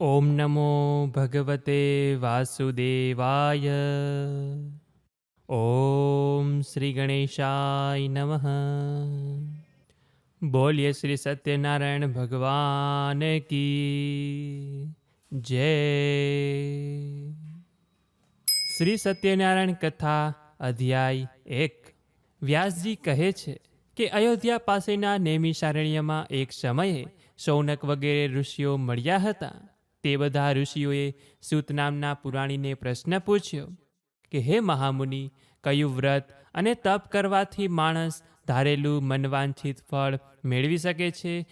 ઓમ નમો ભગવતે વાસુદેવાય. ઓમ શ્રી ગણેશાય નમઃ. બોલીએ શ્રી સત્યનારાયણ ભગવાન કી જય. શ્રી સત્યનારાયણ કથા અધ્યાય એક. વ્યાસજી કહે છે કે અયોધ્યા પાસેના નેમિશારણ્યમાં એક સમયે શૌનક વગેરે ઋષિઓ મળ્યા હતા. તે બધા ઋષિઓએ સૂત નામના પુરાણીને પ્રશ્ન પૂછ્યો કે, હે મહામુનિ, કયું વ્રત અને તપ કરવાથી માણસ ધારેલું મનવાંછિત ફળ મેળવી શકે છે?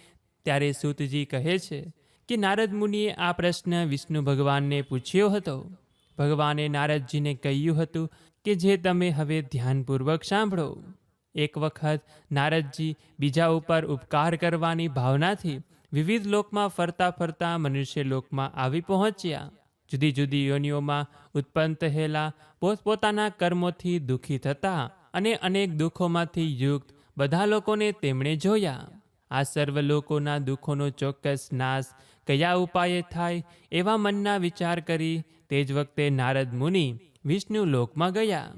ત્યારે સૂતજી કહે છે કે, નારદ મુનિએ આ પ્રશ્ન વિષ્ણુ ભગવાનને પૂછ્યો હતો. ભગવાને નારદજીને કહ્યું હતું કે, જે તમે હવે ધ્યાનપૂર્વક સાંભળો. એક વખત નારદજી બીજા ઉપર ઉપકાર કરવાની ભાવનાથી વિવિધ લોકમાં ફરતા ફરતા મનુષ્ય લોકમાં આવી પહોંચ્યા. જુદી જુદી યોનિઓમાં ઉત્પન્ન થયેલા પોતપોતાના કર્મોથી દુઃખી થતા અને અનેક દુઃખોમાંથી યુક્ત બધા લોકોને તેમણે જોયા. આ સર્વ લોકોના દુઃખોનો ચોક્કસ નાશ કયા ઉપાયે થાય એવા મનના વિચાર કરી તે જ વખતે નારદ મુનિ વિષ્ણુ લોકમાં ગયા.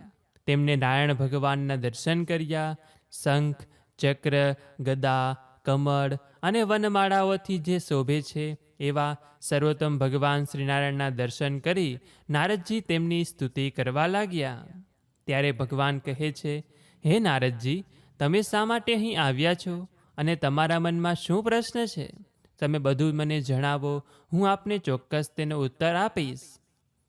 તેમને નારાયણ ભગવાનના દર્શન કર્યા. શંખ, ચક્ર, ગદા, કમળ અને વનમાળાઓથી જે શોભે છે, એવા સર્વોત્તમ ભગવાન શ્રીનારાયણના દર્શન કરી નારદજી તેમની સ્તુતિ કરવા લાગ્યા. ત્યારે ભગવાન કહે છે, હે નારદજી, તમે શા માટે અહીં આવ્યા છો? અને તમારા મનમાં શું પ્રશ્ન છે? તમે બધું મને જણાવો, હું આપને ચોક્કસ તેનો ઉત્તર આપીશ.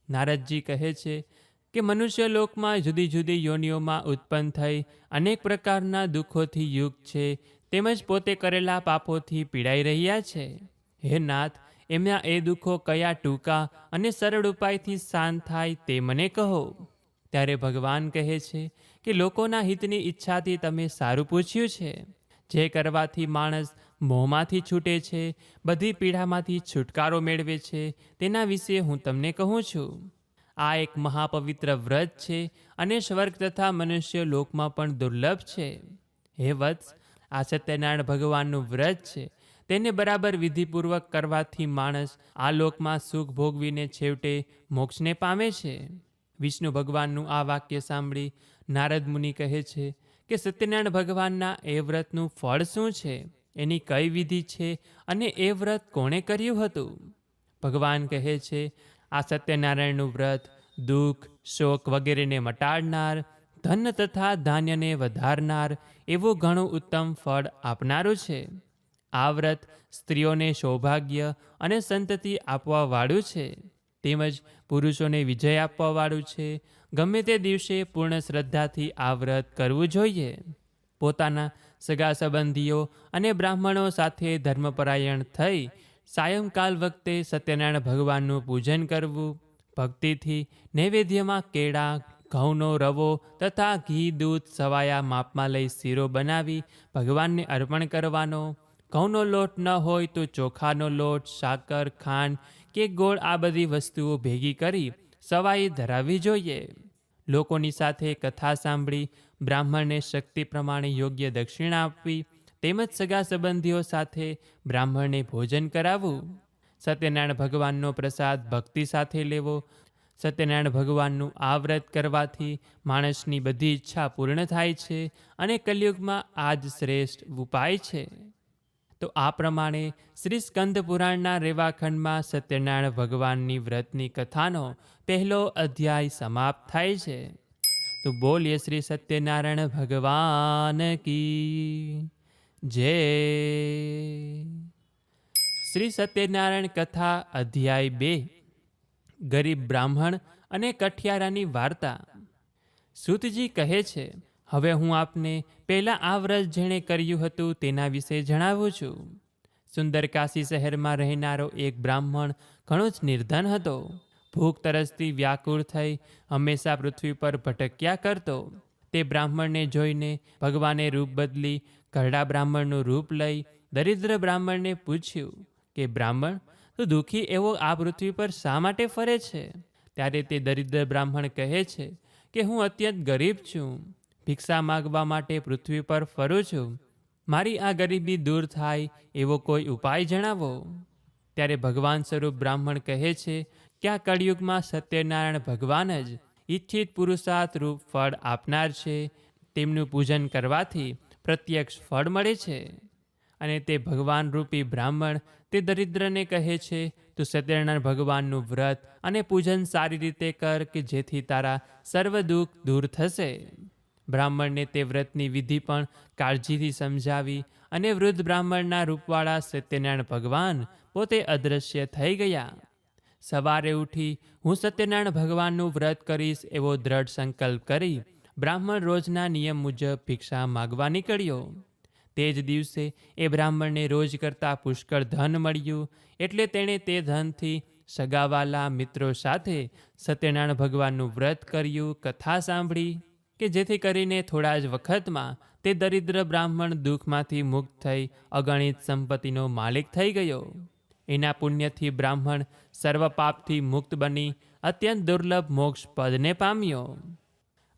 નારદજી કહે છે કે, મનુષ્ય લોકમાં જુદી જુદી યોનિઓમાં ઉત્પન્ન થઈ અનેક પ્રકારના દુઃખોથી યુક્ત છે તેમજ પોતે કરેલા પાપોથી પીડાઈ રહ્યા છે. હે નાથ, એમના એ દુઃખો કયા ટૂંકા અને સરળ ઉપાયથી શાંત થાય તે મને કહો. ત્યારે ભગવાન કહે છે કે લોકોના હિતની ઈચ્છાથી તમે સારું પૂછ્યું છે. જે કરવાથી માણસ મોંમાંથી છૂટે છે, બધી પીડામાંથી છુટકારો મેળવે છે, તેના વિશે હું તમને કહું છું. આ એક મહાપવિત્ર વ્રત છે અને સ્વર્ગ તથા મનુષ્ય લોકમાં પણ દુર્લભ છે. હે વત્સ આ સત્યનારાયણ ભગવાનનું વ્રત છે. તેને બરાબર વિધિપૂર્વક કરવાથી માણસ આ લોકમાં સુખ ભોગવીને છેવટે મોક્ષને પામે છે. વિષ્ણુ ભગવાનનું આ વાક્ય સાંભળી નારદ મુનિ કહે છે કે, સત્યનારાયણ ભગવાનના એ વ્રતનું ફળ શું છે? એની કઈ વિધિ છે અને એ વ્રત કોણે કર્યું હતું? ભગવાન કહે છે, આ સત્યનારાયણનું વ્રત દુઃખ, શોક વગેરેને મટાડનાર ધન તથા ધાન્યને વધારનાર એવું ઘણું ઉત્તમ ફળ આપનારું છે. આ વ્રત સ્ત્રીઓને સૌભાગ્ય અને સંતતિ આપવાવાળું છે. તેમજ પુરુષોને વિજય આપવાવાળું છે. ગમે તે દિવસે પૂર્ણ શ્રદ્ધાથી આ વ્રત કરવું જોઈએ. પોતાના સગા સંબંધીઓ અને બ્રાહ્મણો સાથે ધર્મપરાયણ થઈ સાયંકાલ વખતે સત્યનારાયણ ભગવાનનું પૂજન કરવું, ભક્તિથી નૈવેદ્યમાં કેળા ઘઉંનો રવો તથા ઘી, દૂધ, સવાયા, માપમાં લઈ શીરો બનાવી ભગવાનને અર્પણ કરવાનો. ઘઉંનો લોટ ન હોય તો ચોખાનો લોટ, સાકર, ખાંડ કે ગોળ આ બધી વસ્તુઓ ભેગી કરી સવાઈ ધરાવવી જોઈએ. લોકોની સાથે કથા સાંભળી, બ્રાહ્મણને શક્તિ પ્રમાણે યોગ્ય દક્ષિણા આપવી, તેમજ સગા સંબંધીઓ સાથે બ્રાહ્મણને ભોજન કરાવવું. સત્યનારાયણ ભગવાનનો પ્રસાદ ભક્તિ સાથે લેવો સત્યનારાયણ ભગવાનનું આ વ્રત કરવાથી માણસની બધી ઈચ્છા પૂર્ણ થાય છે અને કલયુગમાં આ જ શ્રેષ્ઠ ઉપાય છે. તો આ પ્રમાણે શ્રી સ્કંદ પુરાણના રેવાખંડમાં સત્યનારાયણ ભગવાનની વ્રતની કથાનો પહેલો અધ્યાય સમાપ્ત થાય છે. તો બોલીએ શ્રી સત્યનારાયણ ભગવાન કી જય. શ્રી સત્યનારાયણ કથા અધ્યાય બે. ગરીબ બ્રાહ્મણ અને કઠિયારાની વાર્તા. સુતજી કહે છે, હવે હું આપને પહેલાં આ વ્રત જેણે કર્યું હતું તેના વિશે જણાવું છું. સુંદરકાશી શહેરમાં રહેનારો એક બ્રાહ્મણ ઘણો જ નિર્ધન હતો. ભૂખ તરસથી વ્યાકુળ થઈ હંમેશા પૃથ્વી પર ભટક્યા કરતો. તે બ્રાહ્મણને જોઈને ભગવાને રૂપ બદલી ઘરડા બ્રાહ્મણનું રૂપ લઈ દરિદ્ર બ્રાહ્મણને પૂછ્યું કે, બ્રાહ્મણ તું દુઃખી એવો આ પૃથ્વી પર શા માટે ફરે છે? ત્યારે તે દરિદ્ર બ્રાહ્મણ કહે છે કે હું અત્યંત ગરીબ છું. ભિક્ષા માગવા માટે પૃથ્વી પર ફરું છું. મારી આ ગરીબી દૂર થાય એવો કોઈ ઉપાય જણાવો? ત્યારે ભગવાન સ્વરૂપ બ્રાહ્મણ કહે છે કે આ કળિયુગમાં સત્યનારાયણ ભગવાન જ ઈચ્છિત પુરુષાર્થ રૂપ ફળ આપનાર છે. તેમનું પૂજન કરવાથી પ્રત્યક્ષ ફળ મળે છે. અને તે ભગવાન રૂપી બ્રાહ્મણ તે દરિદ્રને કહે છે, તું સત્યનારાયણ ભગવાનનું વ્રત અને પૂજન સારી રીતે કર કે જેથી તારા સર્વ દુઃખ દૂર થશે. બ્રાહ્મણને તે વ્રતની વિધિ પણ કાળજીથી સમજાવી અને વૃદ્ધ બ્રાહ્મણના રૂપવાળા સત્યનારાયણ ભગવાન પોતે અદૃશ્ય થઈ ગયા. સવારે ઉઠી હું સત્યનારાયણ ભગવાનનું વ્રત કરીશ એવો દ્રઢ સંકલ્પ કરી બ્રાહ્મણ રોજના નિયમ મુજબ ભિક્ષા માગવા નીકળ્યો. તે જ દિવસે એ બ્રાહ્મણને રોજ કરતાં પુષ્કળ ધન મળ્યું. એટલે તેણે તે ધનથી સગાવાલા મિત્રો સાથે સત્યનારાયણ ભગવાનનું વ્રત કર્યું, કથા સાંભળી કે જેથી કરીને થોડા જ વખતમાં તે દરિદ્ર બ્રાહ્મણ દુઃખમાંથી મુક્ત થઈ અગણિત સંપત્તિનો માલિક થઈ ગયો. એના પુણ્યથી બ્રાહ્મણ સર્વ પાપથી મુક્ત બની અત્યંત દુર્લભ મોક્ષ પદને પામ્યો.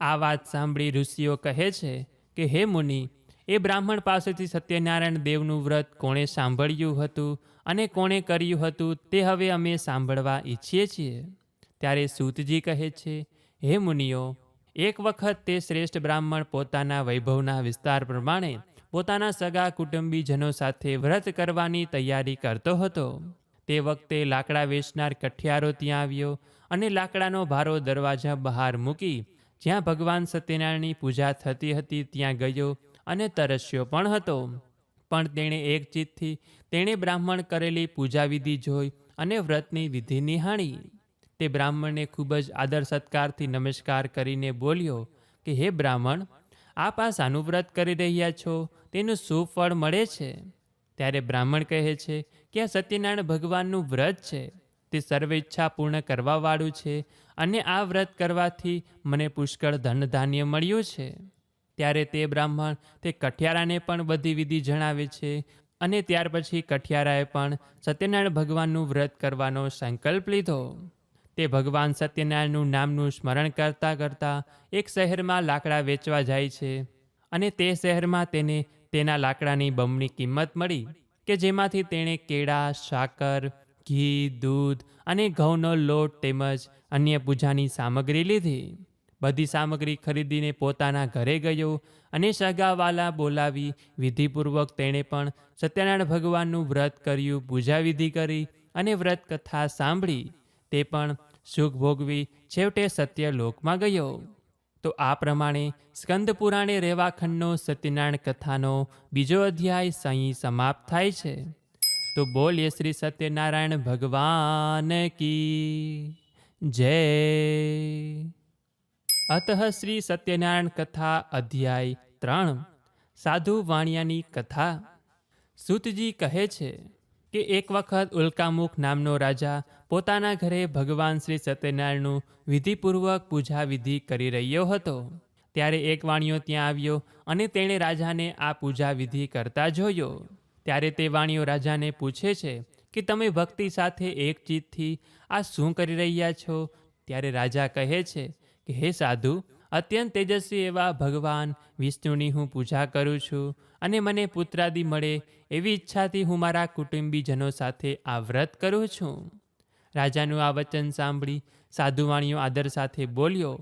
આ વાત સાંભળી ઋષિઓ કહે છે કે, હે મુનિ એ બ્રાહ્મણ પાસેથી સત્યનારાયણ દેવનું વ્રત કોણે સાંભળ્યું હતું અને કોણે કર્યું હતું તે હવે અમે સાંભળવા ઈચ્છીએ છીએ. ત્યારે સૂતજી કહે છે, હે મુનિઓ, એક વખત તે શ્રેષ્ઠ બ્રાહ્મણ પોતાના વૈભવના વિસ્તાર પ્રમાણે પોતાના સગા કુટુંબીજનો સાથે વ્રત કરવાની તૈયારી કરતો હતો. તે વખતે લાકડા વેચનાર કઠિયારો ત્યાં આવ્યો અને લાકડાનો ભારો દરવાજા બહાર મૂકી જ્યાં ભગવાન સત્યનારાયણની પૂજા થતી હતી ત્યાં ગયો અને તરસ્યો પણ હતો. પણ તેણે એક ચિત્તથી તેણે બ્રાહ્મણ કરેલી પૂજાવિધિ જોઈ અને વ્રતની વિધિ નિહાળી. તે બ્રાહ્મણને ખૂબ જ આદર સત્કારથી નમસ્કાર કરીને બોલ્યો કે, હે બ્રાહ્મણ, આપ આ સાનું વ્રત કરી રહ્યા છો? તેનું શું મળે છે? ત્યારે બ્રાહ્મણ કહે છે કે, આ સત્યનારાયણ ભગવાનનું વ્રત છે. તે સર્વ ઈચ્છા પૂર્ણ કરવાવાળું છે અને આ વ્રત કરવાથી મને પુષ્કળ ધન ધાન્ય મળ્યું છે. ત્યારે તે બ્રાહ્મણ તે કઠિયારાને પણ બધી વિધિ જણાવે છે અને ત્યાર પછી કઠિયારાએ પણ સત્યનારાયણ ભગવાનનું વ્રત કરવાનો સંકલ્પ લીધો. તે ભગવાન સત્યનારાયણનું નામનું સ્મરણ કરતાં કરતાં એક શહેરમાં લાકડા વેચવા જાય છે અને તે શહેરમાં તેને તેના લાકડાની બમણી કિંમત મળી કે જેમાંથી તેણે કેળા, સાકર, ઘી, દૂધ અને ઘઉંનો લોટ તેમજ અન્ય પૂજાની સામગ્રી લીધી. બધી સામગ્રી ખરીદીને પોતાના ઘરે ગયો અને સગાવાલા બોલાવી વિધિપૂર્વક તેણે પણ સત્યનારાયણ ભગવાનનું વ્રત કર્યું પૂજા વિધિ કરી અને વ્રત કથા સાંભળી. તે પણ સુખ ભોગવી છેવટે સત્ય લોકમાં ગયો. તો આ પ્રમાણે સ્કંદ પુરાણે રેવાખંડનો સત્યનારાયણ કથાનો બીજો અધ્યાય સહી સમાપ્ત થાય છે. તો બોલીએ શ્રી સત્યનારાયણ ભગવાન કી જય. અતઃ શ્રી સત્યનારાયણ કથા અધ્યાય ત્રણ સાધુ વાણિયાની કથા સુતજી કહે છે કે એક વખત ઉલ્કામુખ નામનો રાજા પોતાના ઘરે ભગવાન શ્રી સત્યનારાયણનું વિધિપૂર્વક પૂજા વિધિ કરી રહ્યો હતો। ત્યારે એક વાણિયો ત્યાં આવ્યો અને તેણે રાજાને આ પૂજા વિધિ કરતા જોયો। ત્યારે તે વાણિયો રાજાને પૂછે છે કે તમે ભક્તિ સાથે એક ચીજથી આ શું કરી રહ્યા છો? ત્યારે રાજા કહે છે કે હે સાધુ, અત્યંત તેજસ્વી એવા ભગવાન વિષ્ણુની હું પૂજા કરું છું અને મને પુત્રાદિ મળે એવી ઈચ્છાથી હું મારા કુટુંબીજનો સાથે આ વ્રત કરું છું. રાજાનું આ વચન સાંભળી સાધુવાણીઓ આદર સાથે બોલ્યો,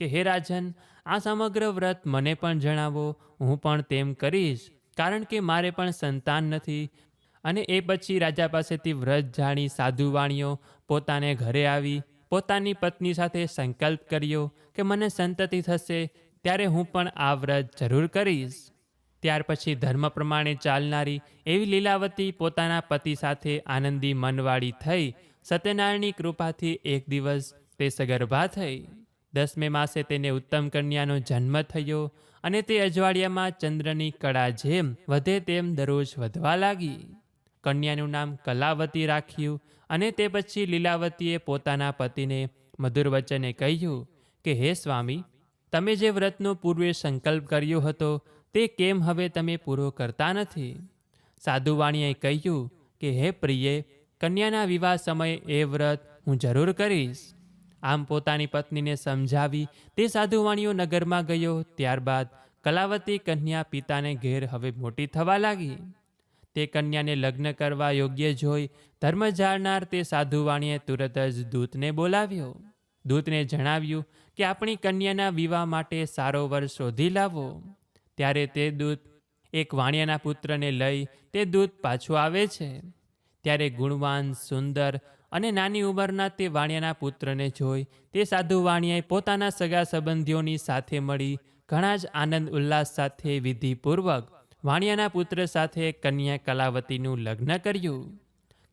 કે હે રાજન, આ સમગ્ર વ્રત મને પણ જણાવો, હું પણ તેમ કરીશ, કારણ કે મારે પણ સંતાન નથી અને એ પછી રાજા પાસેથી વ્રત જાણી સાધુવાણીઓ પોતાને ઘરે આવી પોતાની પત્ની સાથે સંકલ્પ કર્યો કે મને સંતતિ થશે, ત્યારે હું પણ આ વ્રત જરૂર કરીશ. ત્યાર પછી ધર્મ પ્રમાણે ચાલનારી એવી લીલાવતી પોતાના પતિ સાથે આનંદી મનવાળી થઈ, સત્યનારાયણની કૃપાથી એક દિવસ તે સગર્ભા થઈ. દસમે માસે તેને ઉત્તમ કન્યાનો જન્મ થયો અને તે અજવાળિયામાં ચંદ્રની કળા જેમ વધે તેમ દરરોજ વધવા લાગી. કન્યાનું નામ કલાવતી રાખ્યું અને તે પછી લીલાવતીએ પોતાના પતિને મધુર વચને કહ્યું કે, હે સ્વામી, તમે જે વ્રતનો પૂર્વે સંકલ્પ કર્યો હતો, તે કેમ હવે તમે પૂરો કરતા નથી? સાધુવાણીએ કહ્યું કે, હે પ્રિયે, કન્યાના વિવાહ સમયે એ વ્રત હું જરૂર કરીશ. આમ પોતાની પત્નીને સમજાવી તે સાધુવાણીઓ નગરમાં ગયો, ત્યારબાદ કલાવતી કન્યા પિતાને ઘેર હવે મોટી થવા લાગી. તે કન્યાને લગ્ન કરવા યોગ્ય જોઈ ધર્મ જાળનાર તે સાધુવાણીએ તુરત જ દૂતને બોલાવ્યો. દૂતને જણાવ્યું કે આપણી કન્યાના વિવાહ માટે સારો વર શોધી લાવો. ત્યારે તે દૂત એક વાણિયાના પુત્રને લઈ તે દૂત પાછો આવે છે. ત્યારે ગુણવાન, સુંદર અને નાની ઉંમરના તે વાણિયાના પુત્રને જોઈ તે સાધુ વાણિયાએ પોતાના સગા સંબંધીઓની સાથે મળી ઘણા જ આનંદ ઉલ્લાસ સાથે વિધિપૂર્વક વાણિયાના પુત્ર સાથે કન્યા કલાવતીનું લગ્ન કર્યું.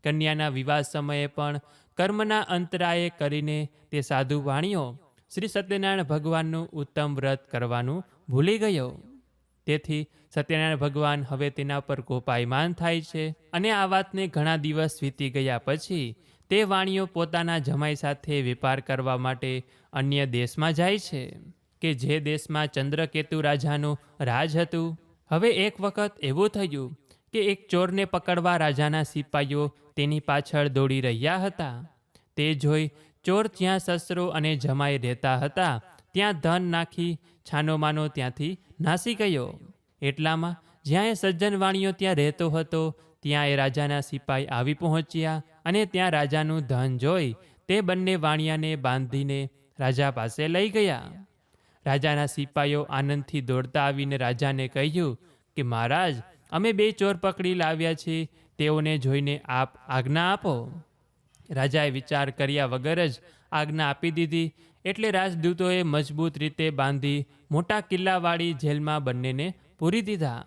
કન્યાના વિવાહ સમયે પણ કર્મના અંતરાયે કરીને તે સાધુ વાણીઓ શ્રી સત્યનારાયણ ભગવાનનું ઉત્તમ વ્રત કરવાનું ભૂલી ગયો. તેથી સત્યનારાયણ ભગવાન હવે તેના પર કોપાયમાન થાય છે અને આ વાતને ઘણા દિવસ વીતી ગયા પછી તે વાણીઓ પોતાના જમાઈ સાથે વેપાર કરવા માટે અન્ય દેશમાં જાય છે કે જે દેશમાં ચંદ્રકેતુ રાજાનું રાજ હતું. હવે એક વખત એવું થયું કે એક ચોરને પકડવા રાજાના સિપાઈઓ તેની પાછળ દોડી રહ્યા હતા. તે જોઈ ચોર જ્યાં સસરો અને જમાઈ રહેતા હતા, ત્યાં ધન નાખી છાનોમાનો ત્યાંથી નાસી ગયો. એટલામાં જ્યાં એ સજ્જન વાણીઓ ત્યાં રહેતો હતો ત્યાં એ રાજાના સિપાઈ આવી પહોંચ્યા અને ત્યાં રાજાનું ધન જોઈ તે બંને વાણિયાને બાંધીને રાજા પાસે લઈ ગયા. રાજાના સિપાઈઓ આનંદથી દોડતા આવીને રાજાને કહ્યું કે, મહારાજ, અમે બે ચોર પકડી લાવ્યા છીએ તેઓને જોઈને આપ આજ્ઞા આપો. રાજાએ વિચાર કર્યા વગર જ આજ્ઞા આપી દીધી. એટલે રાજદૂતોએ મજબૂત રીતે બાંધી મોટા કિલ્લાવાળી જેલમાં બંનેને પૂરી દીધા.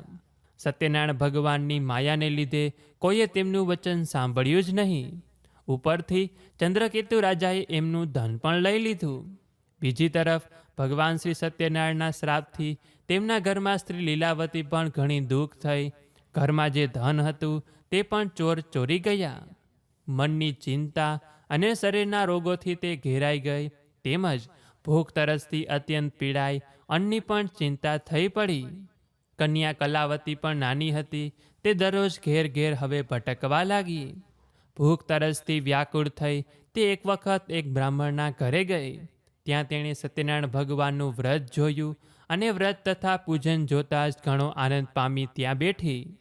સત્યનારાયણ ભગવાનની માયાને લીધે કોઈએ તેમનું વચન સાંભળ્યું જ નહીં. ઉપરથી ચંદ્રકેતુ રાજાએ એમનું ધન પણ લઈ લીધું. બીજી તરફ ભગવાન શ્રી સત્યનારાયણના શ્રાપથી તેમના ઘરમાં સ્ત્રી લીલાવતી પણ ઘણી દુઃખ થઈ. ઘરમાં જે ધન હતું તે પણ ચોર ચોરી ગયા. મનની ચિંતા અને શરીરના રોગોથી તે ઘેરાઈ ગઈ. તેમજ ભૂખ તરસથી અત્યંત પીડાઈ અન્નની પણ ચિંતા થઈ પડી. કન્યા કલાવતી પણ નાની હતી, તે દરરોજ ઘેર ઘેર હવે ભટકવા લાગી. ભૂખ તરસથી વ્યાકુળ થઈ તે એક વખત એક બ્રાહ્મણના ઘરે ગઈ. ત્યાં તેણે સત્યનારાયણ ભગવાનનું વ્રત જોયું અને વ્રત તથા પૂજન જોતાં જ ઘણો આનંદ પામી ત્યાં બેઠી.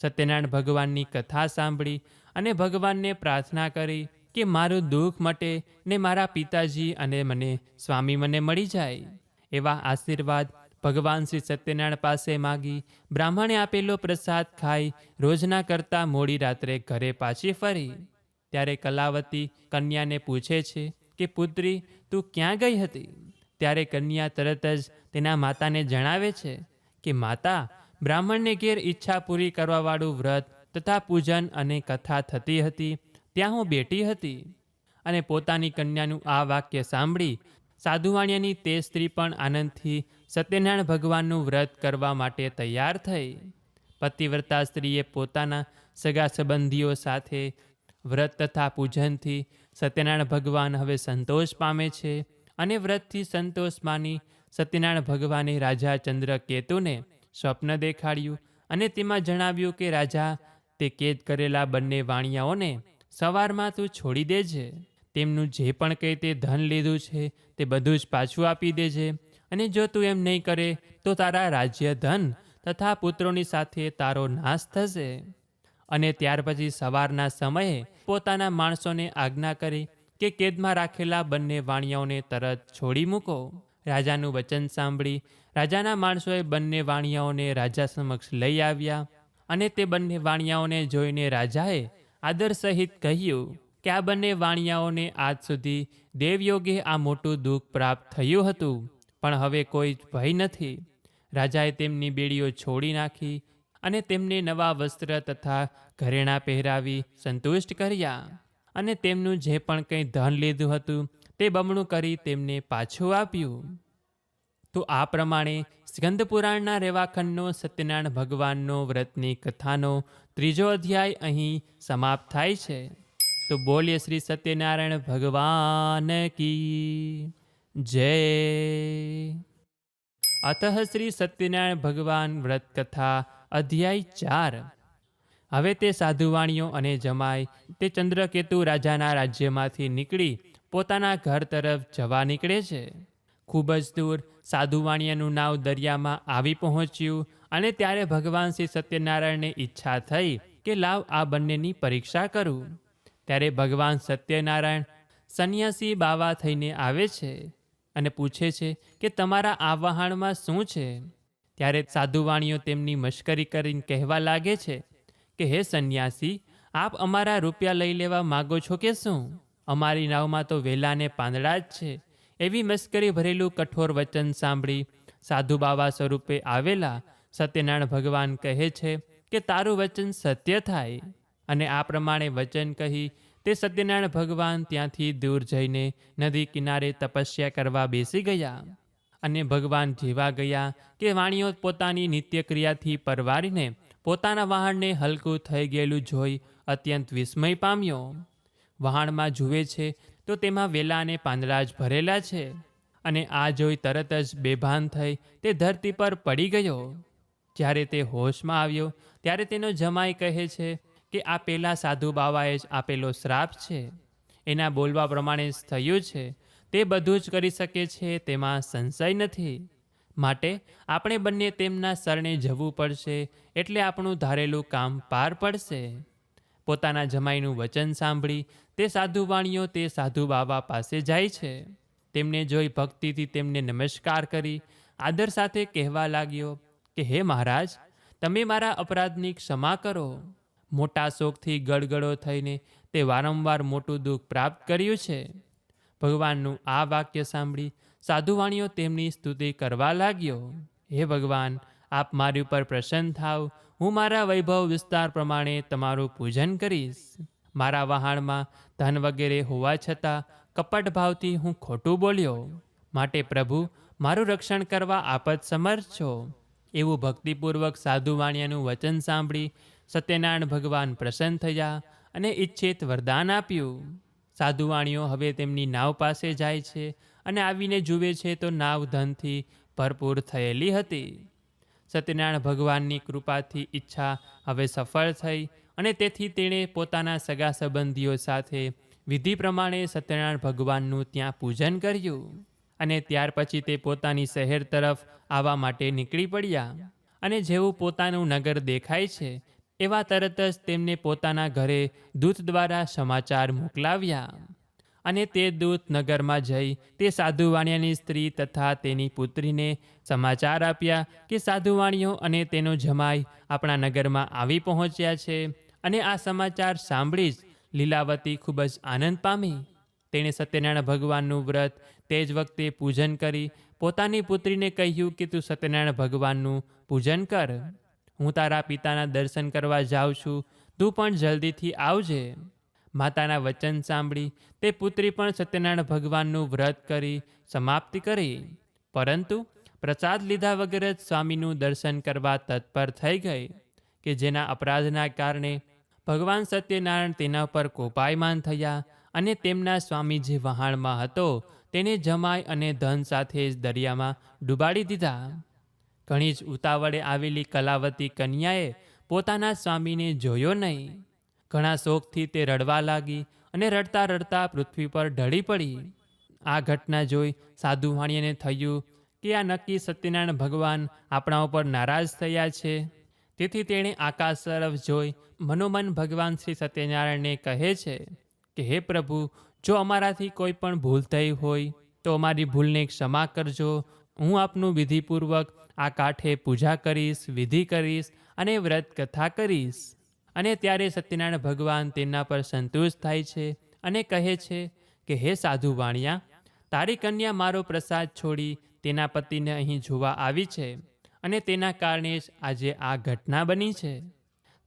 સત્યનારાયણ ભગવાનની કથા સાંભળી અને ભગવાનને પ્રાર્થના કરી કે મારું દુઃખ મટે ને મારા પિતાજી અને મને સ્વામી મને મળી જાય. એવા આશીર્વાદ ભગવાન શ્રી સત્યનારાયણ પાસે માગી બ્રાહ્મણે આપેલો પ્રસાદ ખાઈ રોજના કરતાં મોડી રાત્રે ઘરે પાછી ફરી. ત્યારે કલાવતી કન્યાને પૂછે છે કે, પુત્રી તું ક્યાં ગઈ હતી? ત્યારે કન્યા તરત જ તેના માતાને જણાવે છે કે, માતા, બ્રાહ્મણને ઘેર ઈચ્છા પૂરી કરવાવાળું વ્રત તથા પૂજન અને કથા થતી હતી. ત્યાં હું બેઠી હતી. અને પોતાની કન્યાનું આ વાક્ય સાંભળી સાધુવાણિયાની તે સ્ત્રી પણ આનંદથી સત્યનારાયણ ભગવાનનું વ્રત કરવા માટે તૈયાર થઈ. પતિવ્રતા સ્ત્રીએ પોતાના સગા સંબંધીઓ સાથે વ્રત તથા પૂજનથી સત્યનારાયણ ભગવાન હવે સંતોષ પામે છે અને વ્રતથી સંતોષ માની સત્યનારાયણ ભગવાને રાજા ચંદ્રકેતુને સ્વપ્ન દેખાડ્યું અને તેમાં જણાવ્યું કે, રાજા, તે કેદ કરેલા બંને વાણિયાઓને સવારમાં તું છોડી દેજે. તેમનું જે પણ કંઈ તે ધન લીધું છે, તે બધું જ પાછું આપી દેજે. અને જો તું એમ નહીં કરે, તો તારા રાજ્ય ધન તથા પુત્રોની સાથે તારો નાશ થશે. અને ત્યાર પછી સવારના સમયે પોતાના માણસોને આજ્ઞા કરી કે કેદમાં રાખેલા બંને વાણિયાઓને તરત છોડી મૂકો. રાજાનું વચન સાંભળી રાજાના માણસોએ બંને વાણિયાઓને રાજા સમક્ષ લઈ આવ્યા અને તે બંને વાણિયાઓને જોઈને રાજાએ આદર સહિત કહ્યું કે આ બંને વાણિયાઓને આજ સુધી દેવયોગે આ મોટું દુઃખ પ્રાપ્ત થયું હતું, પણ હવે કોઈ ભય નથી. રાજાએ તેમની બેડીઓ છોડી નાખી અને તેમને નવા વસ્ત્ર તથા ઘરેણાં પહેરાવી સંતુષ્ટ કર્યા. અને તેમનું જે પણ કંઈ ધન લીધું હતું, તે બમણું કરી તેમને પાછું આપ્યું. તો આ પ્રમાણે સ્કંદ પુરાણના રેવાખંડનો સત્યનારાયણ ભગવાનનો વ્રતની કથાનો ત્રીજો અધ્યાય અહીં સમાપ્ત થાય છે. તો બોલીએ શ્રી સત્યનારાયણ ભગવાન કી જય. અતઃ શ્રી સત્યનારાયણ ભગવાન વ્રત કથા અધ્યાય ચાર. હવે તે સાધુવાણીઓ અને જમાઈ તે ચંદ્રકેતુ રાજાના રાજ્યમાંથી નીકળી પોતાના ઘર તરફ જવા નીકળે છે. ખૂબ જ દૂર સાધુવાણિયાનું નાવ દરિયામાં આવી પહોંચ્યું અને ત્યારે ભગવાન શ્રી સત્યનારાયણને ઈચ્છા થઈ કે લાવ આ બંનેની પરીક્ષા કરું. ત્યારે ભગવાન સત્યનારાયણ સંન્યાસી બાવા થઈને આવે છે અને પૂછે છે કે તમારા આ વહાણમાં શું છે? ત્યારે સાધુવાણીઓ તેમની મશ્કરી કરીને કહેવા લાગે છે કે, હે સંન્યાસી, આપ અમારા રૂપિયા લઈ લેવા માગો છો કે શું? અમારી નાવમાં તો વેલાને પાંદડા જ છે. એવી મશ્કરી ભરેલું કઠોર વચન સાંભળી સાધુ બાવા સ્વરૂપે આવેલા સત્યનારાયણ ભગવાન કહે છે કે, તારું વચન સત્ય થાય. અને આ પ્રમાણે વચન કહી તે સત્યનારાયણ ભગવાન ત્યાંથી દૂર જઈને નદી કિનારે તપસ્યા કરવા બેસી ગયા. અને ભગવાન જેવા ગયા કે વાણીઓ પોતાની નિત્યક્રિયાથી પરવારીને પોતાના વહાણને હલકું થઈ ગયેલું જોઈ અત્યંત વિસ્મય પામ્યો. વહાણમાં જુએ છે, તો તેમાં વેલા અને પાંદડા જ ભરેલા છે અને આ જોઈ તરત જ બેભાન થઈ તે ધરતી પર પડી ગયો. જ્યારે તે હોશમાં આવ્યો, ત્યારે તેનો જમાઈ કહે છે કે આ પેલા સાધુ બાવાએ જ આપેલો શ્રાપ છે. એના બોલવા પ્રમાણે જ થયું છે તે બધું જ કરી શકે છે, તેમાં સંશય નથી. માટે આપણે બંને તેમના શરણે જવું પડશે, એટલે આપણું ધારેલું કામ પાર પડશે. પોતાના જમાઈનું વચન સાંભળી, તે સાધુ વાણીઓ તે સાધુ બાબા પાસે જાય છે. તેમને જોઈ ભક્તિથી તેમને નમસ્કાર કરી, આદર સાથે કહેવા લાગ્યો કે, હે મહારાજ, તમે મારા અપરાધની ક્ષમા કરો. મોટા શોકથી ગળગળો થઈને તે વારંવાર મોટું દુઃખ પ્રાપ્ત કર્યું છે. ભગવાનનું આ વાક્ય સાંભળી સાધુવાણીઓ તેમની સ્તુતિ કરવા લાગ્યો. હે ભગવાન, આપ મારી ઉપર પ્રસન્ન થાવ. હું મારા વૈભવ વિસ્તાર પ્રમાણે તમારું પૂજન કરીશ. મારા વહાણમાં ધન વગેરે હોવા છતાં કપટ ભાવથી હું ખોટું બોલ્યો. માટે પ્રભુ, મારું રક્ષણ કરવા આપ જ સમર્થ છો. એવું ભક્તિપૂર્વક સાધુવાણીયાનું વચન સાંભળી સત્યનારાયણ ભગવાન પ્રસન્ન થયા અને ઈચ્છિત વરદાન આપ્યું. સાધુવાણીઓ હવે તેમની નાવ પાસે જાય છે અને આવીને જુએ છે તો નાવ ધનથી ભરપૂર થયેલી હતી. સત્યનારાયણ ભગવાનની કૃપાથી ઈચ્છા હવે સફળ થઈ અને તેથી તેણે પોતાના સગા સંબંધીઓ સાથે વિધિ પ્રમાણે સત્યનારાયણ ભગવાનનું ત્યાં પૂજન કર્યું અને ત્યાર પછી તે પોતાની શહેર તરફ આવવા માટે નીકળી પડ્યા અને જેવું પોતાનું નગર દેખાય છે એવા તરત જ તેમને પોતાના ઘરે દૂત દ્વારા સમાચાર મોકલાવ્યા. અને તે દૂત નગરમાં જઈ તે સાધુવાણિયાની સ્ત્રી તથા તેની પુત્રીને સમાચાર આપ્યા કે સાધુવાણીઓ અને તેનો જમાઈ આપણા નગરમાં આવી પહોંચ્યા છે અને આ સમાચાર સાંભળી જ લીલાવતી ખૂબ જ આનંદ પામી. તેણે સત્યનારાયણ ભગવાનનું વ્રત તે જ વખતે પૂજન કરી પોતાની પુત્રીને કહ્યું કે તું સત્યનારાયણ ભગવાનનું પૂજન કર. હું તારા પિતાના દર્શન કરવા જાઉં છું. તું પણ જલ્દીથી આવજે. માતાના વચન સાંભળી, તે પુત્રી પણ સત્યનારાયણ ભગવાનનું વ્રત કરી સમાપ્તિ કરી. પરંતુ પ્રસાદ લીધા વગર જ સ્વામીનું દર્શન કરવા તત્પર થઈ ગઈ, કે જેના અપરાધના કારણે ભગવાન સત્યનારાયણ તેના પર કોપાયમાન થયા અને તેમના સ્વામી જે વહાણમાં હતો, તેને જમાઈ અને ધન સાથે જ દરિયામાં ડૂબાડી દીધા. ઘણી જ ઉતાવળે આવેલી કલાવતી કન્યાએ પોતાના સ્વામીને જોયો નહીં. ઘણા શોખથી તે રડવા લાગી અને રડતા રડતા પૃથ્વી પર ઢળી પડી. આ ઘટના જોઈ સાધુ થયું કે આ નક્કી સત્યનારાયણ ભગવાન આપણા ઉપર નારાજ થયા છે. તેથી તેણે આકાશ તરફ જોઈ મનોમન ભગવાન શ્રી સત્યનારાયણને કહે છે કે, હે પ્રભુ, જો અમારાથી કોઈ પણ ભૂલ થઈ હોય તો અમારી ભૂલને ક્ષમા કરજો. હું આપનું વિધિપૂર્વક આ કાંઠે પૂજા કરીશ, વિધિ કરીશ અને વ્રત કથા કરીશ. અને ત્યારે સત્યનારાયણ ભગવાન તેના પર સંતુષ્ટ થાય છે અને કહે છે કે, હે સાધુ વાણિયા તારી કન્યા મારો પ્રસાદ છોડી તેના પતિને અહીં જોવા આવી છે અને તેના કારણે જ આજે આ ઘટના બની છે.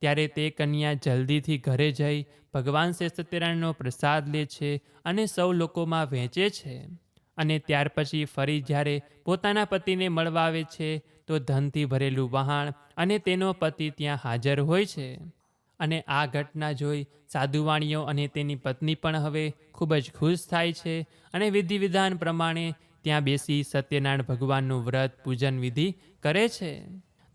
ત્યારે તે કન્યા જલ્દીથી ઘરે જઈ ભગવાન શ્રી સત્યનારાયણનો પ્રસાદ લે છે અને સૌ લોકોમાં વહેંચે છે. અને ત્યાર પછી ફરી જ્યારે પોતાના પતિને મળવા આવે છે, તો ધનથી ભરેલું વહાણ અને તેનો પતિ ત્યાં હાજર હોય છે. અને આ ઘટના જોઈ સાધુવાણીઓ અને તેની પત્ની પણ હવે ખૂબ જ ખુશ થાય છે અને વિધિ વિધાન પ્રમાણે ત્યાં બેસી સત્યનારાયણ ભગવાનનું વ્રત પૂજન વિધિ કરે છે.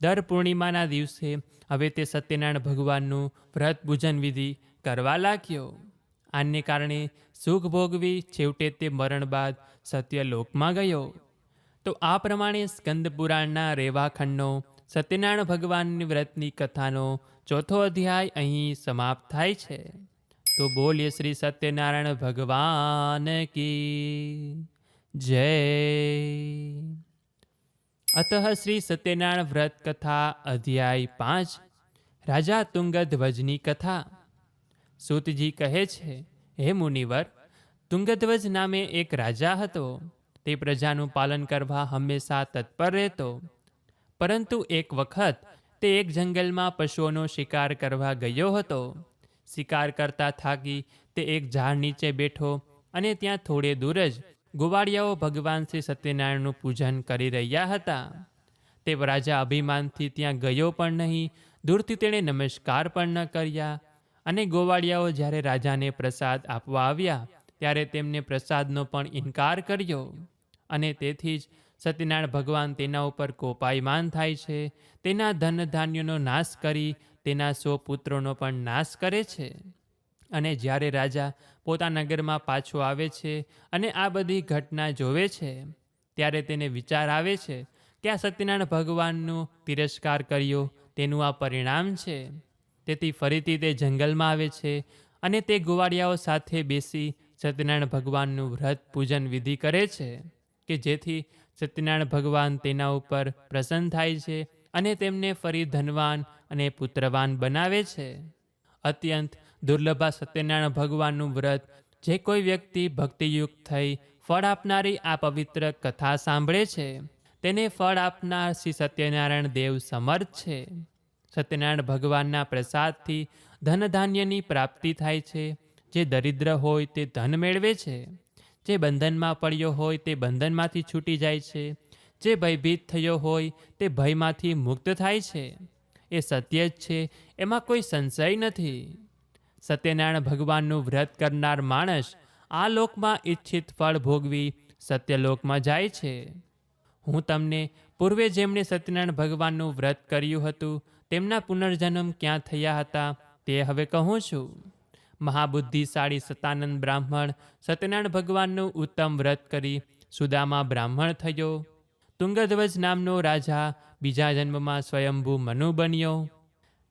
દર પૂર્ણિમાના દિવસે હવે તે સત્યનારાયણ ભગવાનનું વ્રત પૂજન વિધિ કરવા લાગ્યો. આને કારણે સુખ ભોગવી છેવટે તે મરણ બાદ સત્યલોકમાં ગયો. તો આ પ્રમાણે સ્કંદ પુરાણના રેવાખંડનો સત્યનારાયણ ભગવાનની વ્રતની કથાનો ચોથો અધ્યાય અહીં સમાપ્ત થાય છે. તો બોલીએ શ્રી સત્યનારાયણ ભગવાન કી જય. અતઃ શ્રી સત્યનારાયણ વ્રત કથા અધ્યાય પાંચ, રાજા તુંગધ્વજની કથા. સૂતજી કહે છે, હે મુનિવર, તુંગધ્વજ નામે એક રાજા હતો. તે પ્રજાનું પાલન કરવા હંમેશા તત્પર રહેતો. પરંતુ એક વખત તે એક જંગલમાં પશુઓનો શિકાર કરવા ગયો હતો. શિકાર કરતા થાકી તે એક ઝાડ નીચે બેઠો અને ત્યાં થોડે દૂર જ ગોવાળિયાઓ ભગવાન શ્રી સત્યનારાયણનું પૂજન કરી રહ્યા હતા. તે રાજા અભિમાનથી ત્યાં ગયો પણ નહીં. દૂરથી તેણે નમસ્કાર પણ ન કર્યા. અને ગોવાળિયાઓ જ્યારે રાજાને પ્રસાદ આપવા આવ્યા, ત્યારે તેમને પ્રસાદનો પણ ઇનકાર કર્યો. અને તેથી જ સત્યનારાયણ ભગવાન તેના ઉપર કોપાયમાન થાય છે. તેના ધન ધાન્યનો નાશ કરી તેના સો પુત્રોનો પણ નાશ કરે છે. અને જ્યારે રાજા પોતાના નગરમાં પાછો આવે છે અને આ બધી ઘટના જોવે છે, ત્યારે તેને વિચાર આવે છે કે આ સત્યનારાયણ ભગવાનનો તિરસ્કાર કર્યો, તેનું આ પરિણામ છે. તેથી ફરીથી તે જંગલમાં આવે છે અને તે ગોવાળિયાઓ સાથે બેસી સત્યનારાયણ ભગવાનનું વ્રત પૂજન વિધિ કરે છે, કે જેથી સત્યનારાયણ ભગવાન તેના ઉપર પ્રસન્ન થાય છે અને તેમને ફરી ધનવાન અને પુત્રવાન બનાવે છે. અત્યંત દુર્લભા સત્યનારાયણ ભગવાનનું વ્રત જે કોઈ વ્યક્તિ ભક્તિયુક્ત થઈ ફળ આપનારી આ પવિત્ર કથા સાંભળે છે, તેને ફળ આપનાર શ્રી સત્યનારાયણ દેવ સમર્થ છે. સત્યનારાયણ ભગવાનના પ્રસાદથી ધન ધાન્યની પ્રાપ્તિ થાય છે. જે દરિદ્ર હોય તે ધન મેળવે છે. જે બંધનમાં પડ્યો હોય તે બંધનમાંથી છૂટી જાય છે. જે ભયભીત થયો હોય તે ભયમાંથી મુક્ત થાય છે. એ સત્ય જ છે. એમાં કોઈ સંશય નથી. સત્યનારાયણ ભગવાનનું વ્રત કરનાર માણસ આ લોકમાં ઈચ્છિત ફળ ભોગવી સત્યલોકમાં જાય છે. હું તમને પૂર્વે જેમણે સત્યનારાયણ ભગવાનનું વ્રત કર્યું હતું તેમના પુનર્જન્મ ક્યાં થયા હતા તે હવે કહું છું. મહાબુદ્ધિશાળી સતાનંદ બ્રાહ્મણ સત્યનારાયણ ભગવાનનું ઉત્તમ વ્રત કરી સુદામા બ્રાહ્મણ થયો. તુંગધ્વજ નામનો રાજા બીજા જન્મમાં સ્વયંભૂ મનુ બન્યો.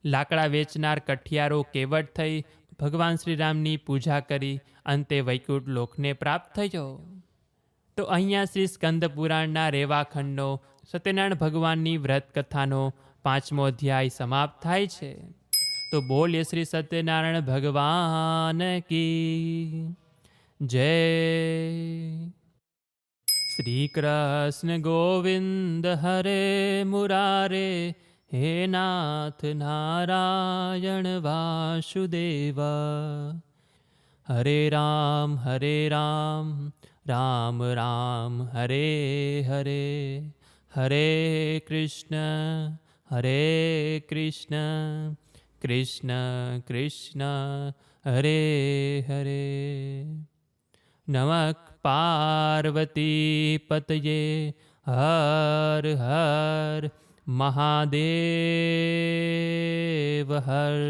લાકડા વેચનાર કઠિયારો કેવટ થઈ ભગવાન શ્રીરામની પૂજા કરી અંતે વૈકુંઠ લોકને પ્રાપ્ત થયો. તો અહીંયા શ્રી સ્કંદ પુરાણના રેવાખંડનો સત્યનારાયણ ભગવાનની વ્રત કથાનો પાંચમો અધ્યાય સમાપ્ત થાય છે. તો બોલીએ શ્રી સત્યનારાયણ ભગવાન કી જય. શ્રી કૃષ્ણ ગોવિંદ હરે મુરારે, હે નાથ નારાયણ વાસુદેવ. હરે રામ હરે રામ રામ રામ, હરે હરે હરે કૃષ્ણ. હરે કૃષ્ણ કૃષ્ણ કૃષ્ણ હરે હરે. નમક પાર્વતી પતયે હર હર મહાદેવ હર.